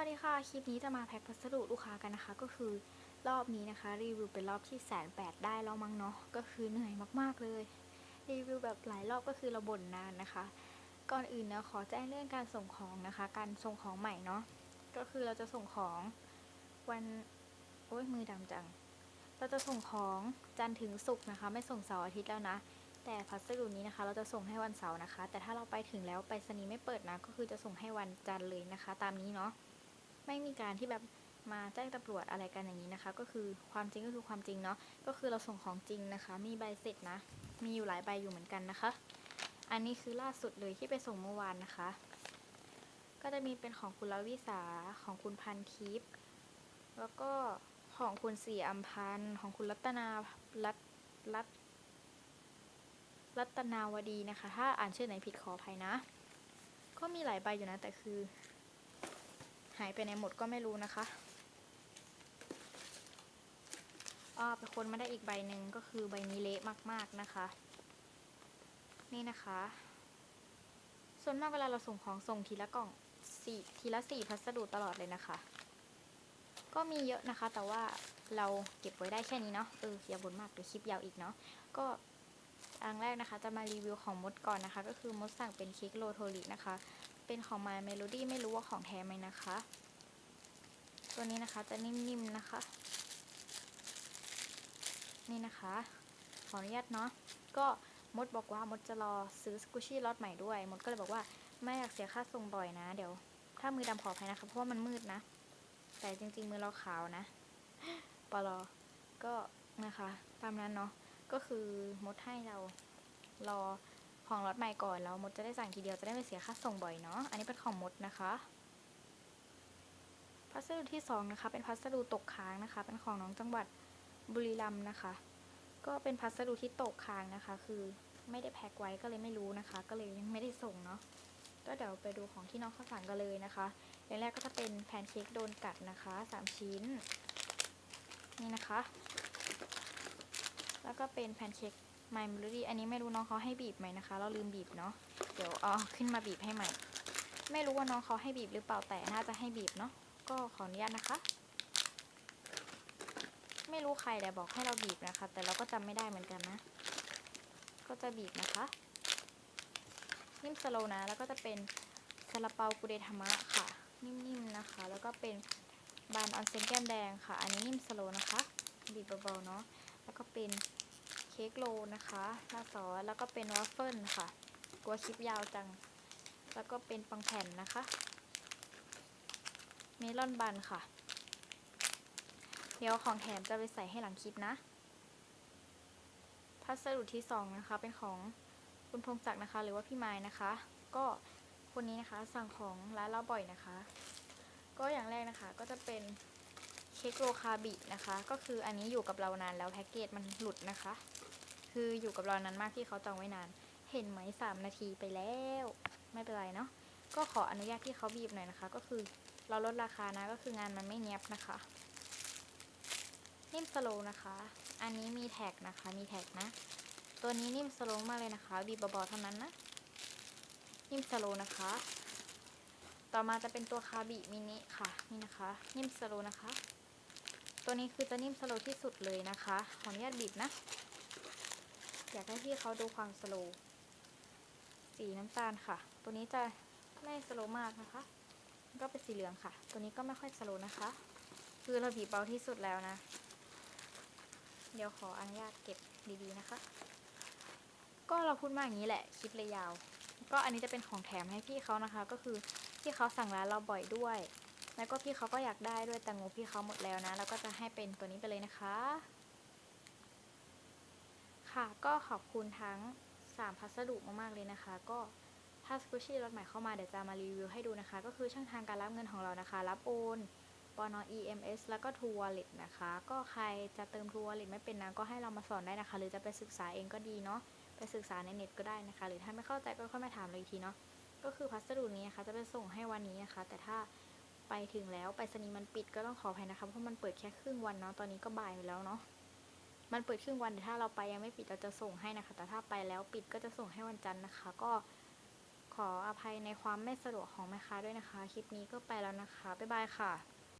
วัสดีค่ะ คลิปนี้จะมาแพ็คพัสดุลูกค้ากันนะคะ ก็คือรอบนี้นะคะ รีวิวเป็นรอบที่แสนแปดได้แล้วมั้งเนาะก็คือเหนื่อยมากๆเลย รีวิวแบบหลายรอบก็คือเราบ่นนานนะคะ ก่อนอื่นเนี่ยขอแจ้งเรื่องการส่งของนะคะ การส่งของใหม่เนาะก็คือเราจะส่งของวันโอ้ยมือดำจัง เราจะส่งของจันทร์ถึงศุกร์นะคะ ไม่ส่งเสาร์อาทิตย์แล้วนะ แต่พัสดุนี้นะคะ เราจะส่งให้วันเสาร์นะคะ แต่ถ้าเราไปถึงแล้วไปรษณีย์ไม่เปิดนะ ก็คือจะส่งให้วันจันทร์เลยนะคะ ตามนี้เนาะ ไม่มีการที่แบบมาแจ้งตำรวจอะไรกันอย่างนี้นะคะ ก็คือความจริงก็คือความจริงเนาะก็คือเราส่งของจริงนะคะ มีใบเสร็จนะ มีอยู่หลายใบอยู่เหมือนกันนะคะ อันนี้คือล่าสุดเลยที่ไปส่งเมื่อวานนะคะ ก็จะมีเป็นของคุณลวิสาของคุณพันทิพย์แล้วก็ของคุณสีอัมพันธ์ของคุณรัตนารัตรัตรัตนาวดีนะคะ ถ้าอ่านชื่อไหนผิดขออภัยนะ ก็มีหลายใบอยู่นะแต่คือ หายไปไหนหมดก็ไม่รู้นะคะอ้อไปคนมาได้อีกใบหนึ่งก็คือใบนี้เละมาก ๆนะคะ นี่นะคะ ส่วนมากเวลาเราส่งของส่งทีละกล่องสี่ทีละสี่พัสดุตลอดเลยนะคะ ก็มีเยอะนะคะ แต่ว่าเราเก็บไว้ได้แค่นี้เนาะเอออย่าบ่นมากเดี๋ยวคลิปยาวอีกเนาะก็อันแรกนะคะจะมารีวิวของมดก่อนนะคะ ก็คือมดสั่งเป็นเค้กโรโทรินะคะ เป็นของ My Melody ไม่รู้ว่าของแท้ไหมนะคะ ตัวนี้นะคะจะนิ่มๆนะคะ นี่นะคะ ขออนุญาตเนาะ ก็มดบอกว่ามดจะรอซื้อสกูชี่ล็อตใหม่ด้วย มดก็เลยบอกว่าไม่อยากเสียค่าส่งบ่อยนะ เดี๋ยว ถ้ามือดำขออภัยนะคะ เพราะว่ามันมืดนะ แต่จริง ๆ มือเราขาวนะปลอก็นะคะ ตามนั้นเนาะ ก็คือมดให้เรารอ ของล็อตใหม่ก่อนแล้วมดจะได้สั่งทีเดียวจะได้ไม่เสียค่าส่งบ่อยเนาะอันนี้เป็นของมดนะคะพัสดุที่สองนะคะเป็นพัสดุตกค้างนะคะ เป็นของน้องจังหวัดบุรีรัมย์นะคะ ก็เป็นพัสดุที่ตกค้างนะคะ คือไม่ได้แพ็คไว้ก็เลยไม่รู้นะคะ ก็เลยยังไม่ได้ส่งเนาะก็เดี๋ยวไปดูของที่น้องเขาสั่งกันเลยนะคะอย่างแรกก็จะเป็นแพนเค้กโดนกัดนะคะสามชิ้น นี่นะคะ แล้วก็เป็นแพนเค้ก ไมล์มลูดี้อันนี้ไม่รู้น้องเขาให้บีบไหมนะคะ เราลืมบีบเนาะ เดี๋ยวเอาขึ้นมาบีบให้ใหม่ ไม่รู้ว่าน้องเขาให้บีบหรือเปล่าแต่น่าจะให้บีบเนาะ ก็ขออนุญาตนะคะ ไม่รู้ใครแต่บอกให้เราบีบนะคะ แต่เราก็จำไม่ได้เหมือนกันนะ ก็จะบีบนะคะนิ่มสโลนะ แล้วก็จะเป็นซาลาเปากุเดธรรมะค่ะ นิ่มๆนะคะ แล้วก็เป็นบานออนเซนแก้มแดงค่ะ อันนี้นิ่มสโลนะคะ บีบเบาๆเนาะ แล้วก็เป็น ค้กโลนะคะหน้าซอสแล้วก็เป็นวอฟเฟิลค่ะ กลัวคลิปยาวจัง แล้วก็เป็นปังแผ่นนะคะ เมลอนบันค่ะ เดี๋ยวของแถมจะไปใส่ให้หลังคลิปนะ พัสดุที่สองนะคะ เป็นของคุณพงศักดิ์นะคะ หรือว่าพี่ไม้นะคะ ก็คนนี้นะคะสั่งของร้านเราบ่อยนะคะ ก็อย่างแรกนะคะก็จะเป็นเค้กโรคาบินะคะ ก็คืออันนี้อยู่กับเรานานแล้วแพ็กเกจมันหลุดนะคะ คืออยู่กับเรานานมากที่เขาจองไว้นาน เห็นไหมสามนาทีไปแล้ว ไม่เป็นไรเนาะก็ขออนุญาตที่เขาบีบหน่อยนะคะ ก็คือเราลดราคานะก็คืองานมันไม่เนียบนะคะนิ่มสโลว์นะคะ อันนี้มีแท็กนะคะ มีแท็กนะ ตัวนี้นิ่มสโลว์มากเลยนะคะ บีบเบาๆเท่านั้นนะ นิ่มสโลว์นะคะ ต่อมาจะเป็นตัวคาบิมินิค่ะ นี่นะคะ นิ่มสโลว์นะคะ ตัวนี้คือจะนิ่มสโลว์ที่สุดเลยนะคะ ขออนุญาตบีบนะ อยากให้พี่เขาดูความสโลว์สีน้ำตาลค่ะ ตัวนี้จะไม่สโลว์มากนะคะก็เป็นสีเหลืองค่ะ ตัวนี้ก็ไม่ค่อยสโลว์นะคะ คือเราบีบเบาที่สุดแล้วนะ เดี๋ยวขออนุญาตเก็บดีๆนะคะ ก็เราพูดมากอย่างนี้แหละคลิปเลยยาว ก็อันนี้จะเป็นของแถมให้พี่เขานะคะ ก็คือพี่เขาสั่งร้านเราบ่อยด้วย แล้วก็พี่เขาก็อยากได้ด้วยแต่งบพี่เขาหมดแล้วนะแล้วก็จะให้เป็นตัวนี้ไปเลยนะคะ ค่ะก็ขอบคุณทั้ง 3 พัสดุมากๆเลยนะคะ ก็ถ้าสกูชี่รถใหม่เข้ามาเดี๋ยวจะมารีวิวให้ดูนะคะ ก็คือช่องทางการรับเงินของเรานะคะ รับโอนปอนอ EMS แล้วก็ True Wallet นะคะ ก็ใครจะเติม True Wallet ไม่เป็นนะก็ให้เรามาสอนได้นะคะ หรือจะไปศึกษาเองก็ดีเนาะไปศึกษาในเน็ตก็ได้นะคะ หรือถ้าไม่เข้าใจก็ค่อยมาถามเราอีกทีเนาะก็คือพัสดุนี้นะคะ จะไปส่งให้วันนี้นะคะ แต่ถ้าไปถึงแล้วไปรษณีย์มันปิดก็ต้องขออภัยนะคะเพราะมันเปิดแค่ครึ่งวันเนาะตอนนี้ก็บ่ายอยู่แล้วเนาะ มันเปิดครึ่งวันแต่ถ้าเราไปยังไม่ปิดเราจะส่งให้นะคะ แต่ถ้าไปแล้วปิดก็จะส่งให้วันจันทร์นะคะ ก็ขขออภัยในความไม่สะดวกของแม่ค้าด้วยนะคะ คลิปนี้ก็ไปแล้วนะคะ บ๊ายบายค่ะ